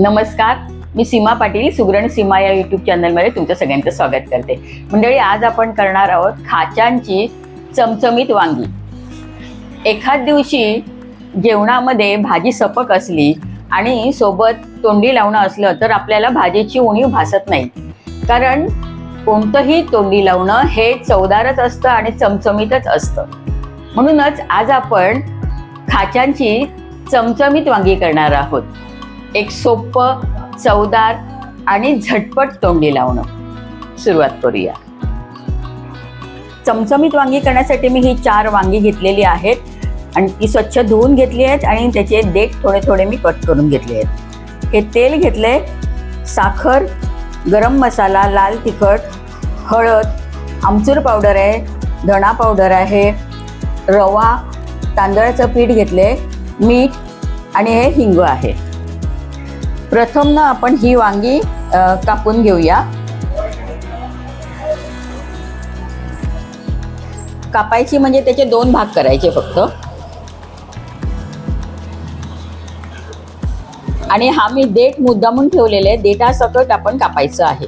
नमस्कार मी सीमा पाटील सुगरण सीमा या युट्यूब चॅनलमध्ये तुमचं सगळ्यांचं स्वागत करते. मंडळी आज आपण करणार आहोत खाच्यांची चमचमीत वांगी. एखाद दिवशी जेवणामध्ये भाजी सपक असली आणि सोबत तोंडी लावणं असलं तर आपल्याला भाजीची उणीव भासत नाही. कारण कोणतंही तोंडी लावणं हे चवदारच असतं आणि चमचमीतच असतं. म्हणूनच आज आपण खाच्यांची चमचमीत वांगी करणार आहोत. एक सोपं चवदार आणि झटपट तोंडी लावणं. सुरुवात करूया. चमचमीत वांगी करण्यासाठी मी ही चार वांगी घेतलेली आहेत. आणि ती स्वच्छ धुवून घेतली आहेत आणि त्याचे देठ थोडे थोडे मी कट करून घेतले आहेत. हे तेल घेतले साखर गरम मसाला लाल तिखट हळद आमचूर पावडर आहे धणा पावडर आहे रवा तांदळाचं पीठ घेतले मीठ आणि हे हिंग आहे. प्रथम ना आपण ही वांगी कापून घेऊया. कापायची म्हणजे त्याचे दोन भाग करायचे फक्त. आणि हा मी देठ मुद्दामून ठेवलेले आहे. देठासकट आपण कापायचं आहे.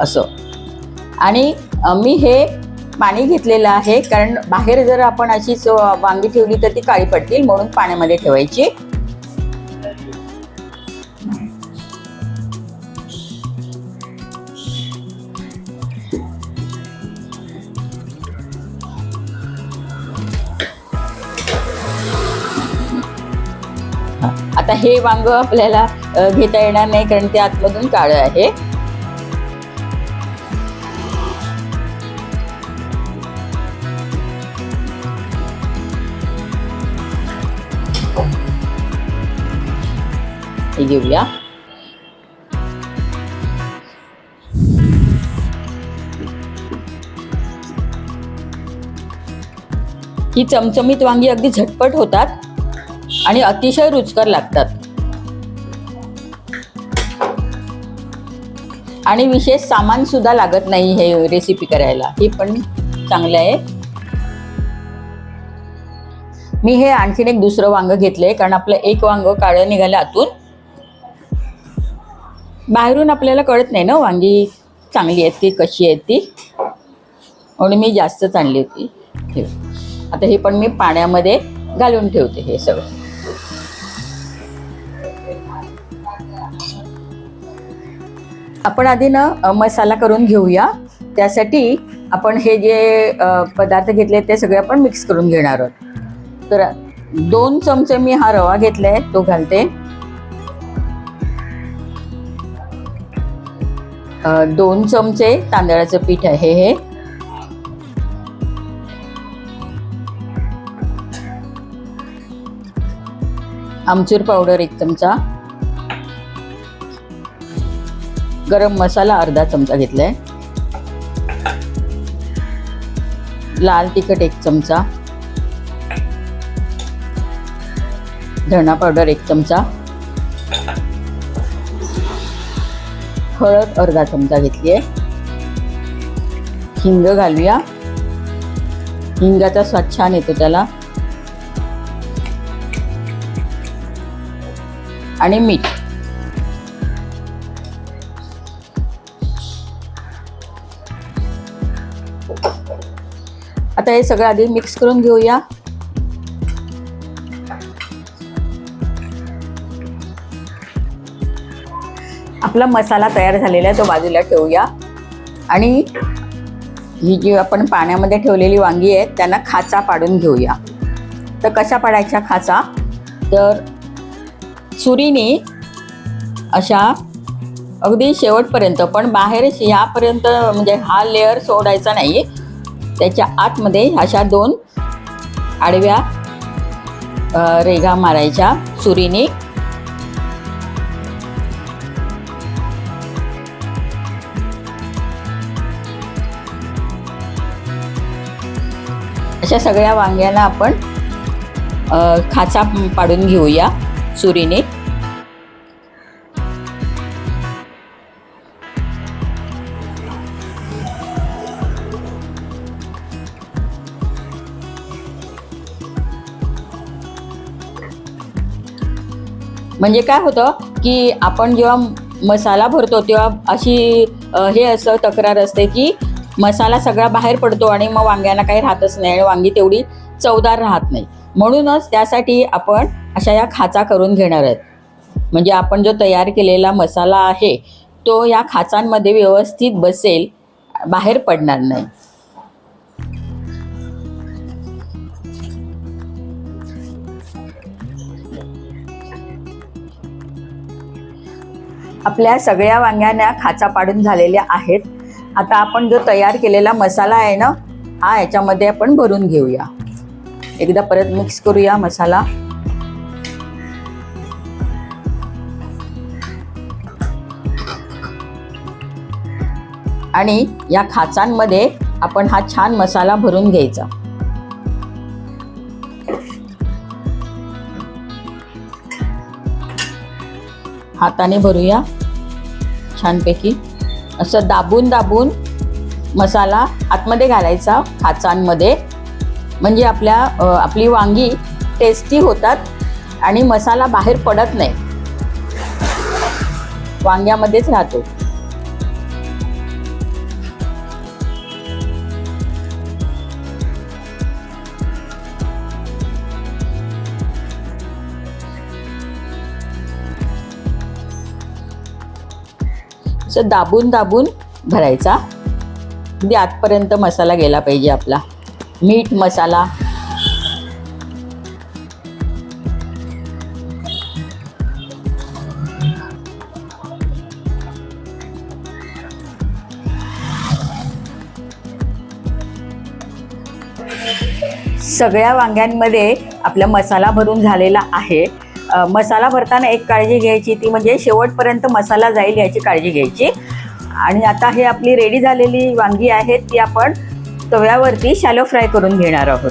असं. आणि मी हे पाणी घेतलेलं आहे. कारण बाहेर जर आपण अशी वांगी ठेवली तर ती काळी पडतील. म्हणून पाण्यामध्ये ठेवायची. आता हे वांग आपल्याला घेता येणार नाही. कारण ते आतमधून काळं आहे. हे घेऊया. ही चमचमीत वांगी अगदी झटपट होतात आणि अतिशय रुचकर लागतात. आणि विशेष सामान सुद्धा लागत नाही हे रेसिपी करायला. हे पण चांगलं आहे. मी हे आणखीन एक दुसरं वांग घेतलंय कारण आपलं एक वांग काळं निघालं आतून. बाहेरून आपल्याला कळत नाही ना वांगी चांगली आहेत की कशी आहेत ती. म्हणून मी जास्तच आणली होती. ठेव आता हे पण मी पाण्यामध्ये घालून ठेवते हे सगळं. आपण आधी ना मसाला करून घेऊया. त्यासाठी आपण हे जे पदार्थ घेतले ते सगळे आपण मिक्स करून घेणार आहोत. तर दोन चमचे मी हा रवा घेतलाय तो घालते. दोन चमचे तांदळाचं पीठ आहे हे. आमचूर पावडर एक चमचा. गरम मसाला अर्धा चमचा घेतलाय. लाल तिखट एक चमचा. धणा पावडर एक चमचा. हळद अर्धा चमचा घेतली आहे हिंग घालूया. हिंगाचा स्वाद छान येतो त्याला. आणि मीठ. आता हे सगळं आधी मिक्स करून घेऊया. आपला मसाला तयार झालेला आहे तो बाजूला ठेवूया. आणि ही जी आपण पाण्यामध्ये ठेवलेली वांगी आहेत त्यांना खाचा पाडून घेऊया. तर कशा पाडायच्या खाचा? तर सुरीने अशा अगदी शेवटपर्यंत पण बाहेर ह्यापर्यंत म्हणजे हा लेअर सोडायचा नाही. त्याच्या आतमध्ये अशा दोन आडव्या रेघा मारायच्या सुरीने. अशा सगळ्या वांग्याला आपण खाचा पाडून घेऊया चुरीने म्हणजे काय होतं की आपण जेव्हा मसाला भरतो तेव्हा अशी हे असं तक्रार असते की मसाला सगळा बाहेर पडतो आणि मग वांग्यांना काही राहतच नाही आणि वांगी तेवढी चवदार राहत नाही. म्हणूनच त्यासाठी आपण अशा या खाचा करून घेणार आहेत. म्हणजे आपण जो तयार केलेला मसाला आहे तो या खाचांमध्ये व्यवस्थित बसेल बाहेर पडणार नाही. आपल्या सगळ्या वांग्यांना खाचा पाडून झालेल्या आहेत. आता आपण जो तयार केलेला मसाला आहे ना हा याच्यामध्ये आपण भरून घेऊया. एकदा परत मिक्स करूया मसाला. आणि या खाचांमध्ये आपण हा छान मसाला भरून घ्यायचा. हाताने भरूया छानपैकी. असं दाबून दाबून मसाला आतमध्ये घालायचा खाचांमध्ये. म्हणजे आपल्या आपली वांगी टेस्टी होतात आणि मसाला बाहेर पडत नाही. वांग्यामध्येच राहतो. असं दाबून दाबून भरायचा. अगदी आतपर्यंत मसाला गेला पाहिजे आपला. मीठ मसाला. सगळ्या वांग्यांमध्ये आपला मसाला भरून झालेला आहे. मसाला भरताना एक काळजी घ्यायची ती म्हणजे शेवटपर्यंत मसाला जाईल याची काळजी घ्यायची. आणि आता हे आपली रेडी झालेली वांगी आहेत ती आपण तव्यावरती शॅलो फ्राय करून घेणार आहोत.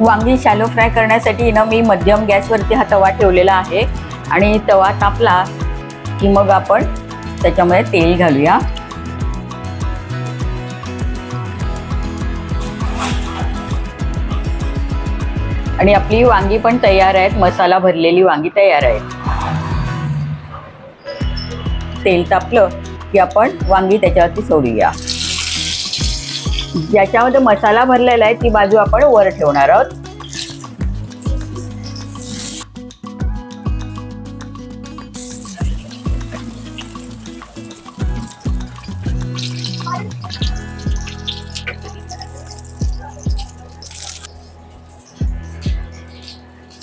वांगी शॅलो फ्राय करण्यासाठी ना मी मध्यम गॅसवरती हा तवा ठेवलेला आहे. आणि तवा तापला की मग आपण त्याच्यामध्ये तेल घालूया. आणि आपली वांगी पण तयार आहेत मसाला भरलेली वांगी तयार आहे तेल तापलं की आपण वांगी त्याच्यावरती सोडूया. ज्याच्यामध्ये मसाला भरलेला आहे ती बाजू आपण वर ठेवणार आहोत.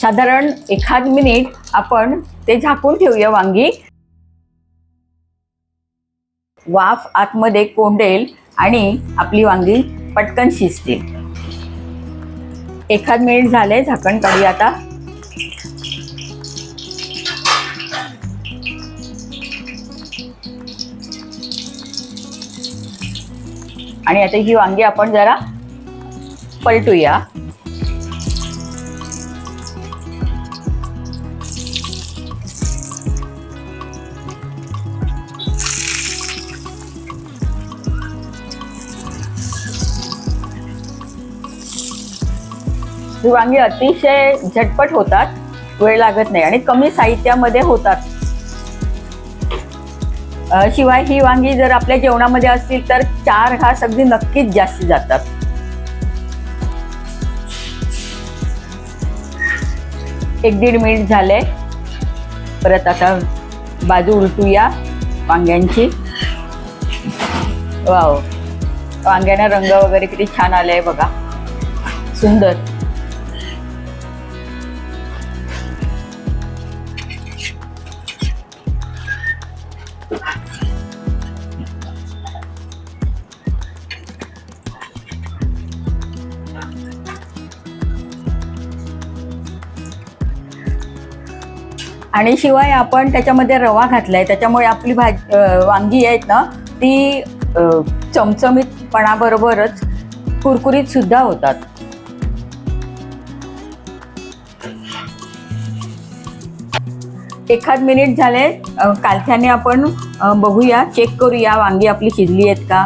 साधारण एखाद मिनिट आपण ते झाकून ठेवूया वांगी. वाफ आतमध्ये कोंडेल आणि आपली वांगी पटकन शिजतील एखाद मिनिट झाले झाकण काढूया आता. आणि आता ही वांगी आपण जरा पलटूया. ही वांगी अतिशय झटपट होतात वेळ लागत नाही आणि कमी साहित्यामध्ये होतात. शिवाय ही वांगी जर आपल्या जेवणामध्ये असतील तर चार घास अगदी नक्कीच जास्त जातात. एक दीड मिनिट झाले परत आता बाजू उलटूया वांग्यांची. वाव. वांग्यांना रंग वगैरे किती छान आलाय बघा. सुंदर. आणि शिवाय आपण त्याच्यामध्ये रवा घातलाय त्याच्यामुळे आपली भाजी वांगी आहेत ना ती चमचमीतपणाबरोबरच कुरकुरीत सुद्धा होतात. एखाद मिनिट झाले कालथ्याने आपण बघूया चेक करूया वांगी आपली शिजली आहेत का?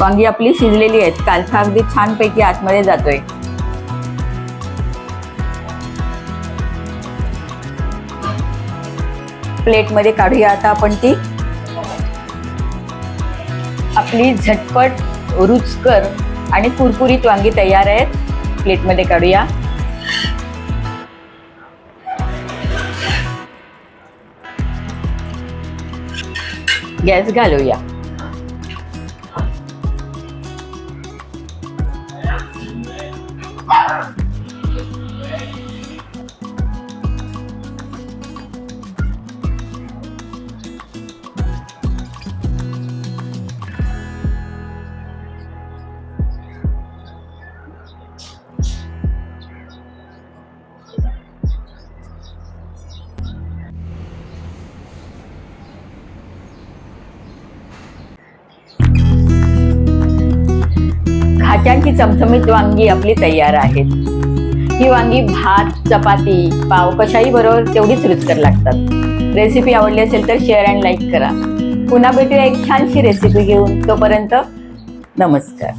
वांगी आपली शिजलेली आहेत. कालथा अगदी छानपैकी आतमध्ये जातोय. प्लेटमध्ये काढूया. आता आपण ती आपली झटपट रुचकर आणि कुरकुरीत वांगी तयार आहेत. प्लेटमध्ये काढूया. गॅस घालूया. खाच्यांची चमचमीत वांगी आपली तयार आहेत ही वांगी भात चपाती पाव कशाही बरोबर तेवढीच रुचकर लागतात. रेसिपी आवडली असेल तर शेअर अँड लाईक करा. पुन्हा भेटूया एक छानशी रेसिपी घेऊन. तोपर्यंत नमस्कार.